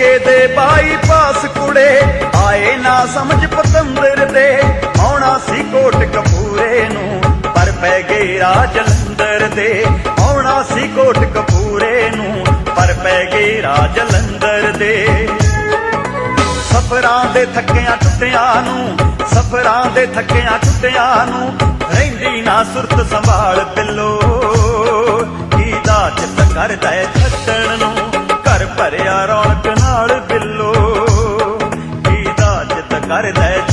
ਮੋਗੇ ਦੇ ਬਾਈਪਾਸ ਕੁੜੇ। ਆਏ ਨਾ ਸਮਝ ਪਤੰਦਰ ਦੇ, ਆਉਣਾ ਸੀ ਕੋਟ ਕਪੂਰੇ ਨੂੰ, ਪਰ ਪੈ ਗਏ ਰਾਹ ਜਲੰਧਰ ਦੇ। ਆਉਣਾ ਸੀ ਕੋਟ ਕਪੂਰੇ ਨੂੰ, ਪਰ ਪੈ ਗਏ ਰਾਹ ਜਲੰਧਰ ਦੇ। ਸਫਰਾਂ ਦੇ ਥੱਕਿਆਂ ਟੁੱਟਿਆਂ ਨੂੰ, ਸਫਰਾਂ ਦੇ ਥੱਕਿਆਂ ਟੁੱਟਿਆਂ ਨੂੰ, ਰਹਿੰਦੀ ਨਾ ਸੁਰਤ ਸੰਭਾਲ ਪਿੱਲੋ ਕੀ ਦਾ ਚਿੱਤ ਕਰਦਾ ਏ ਛੱਡਣ ਨੂੰ, ਘਰ ਭਰਿਆ ਰੌਣਕ ಧರ್ಮ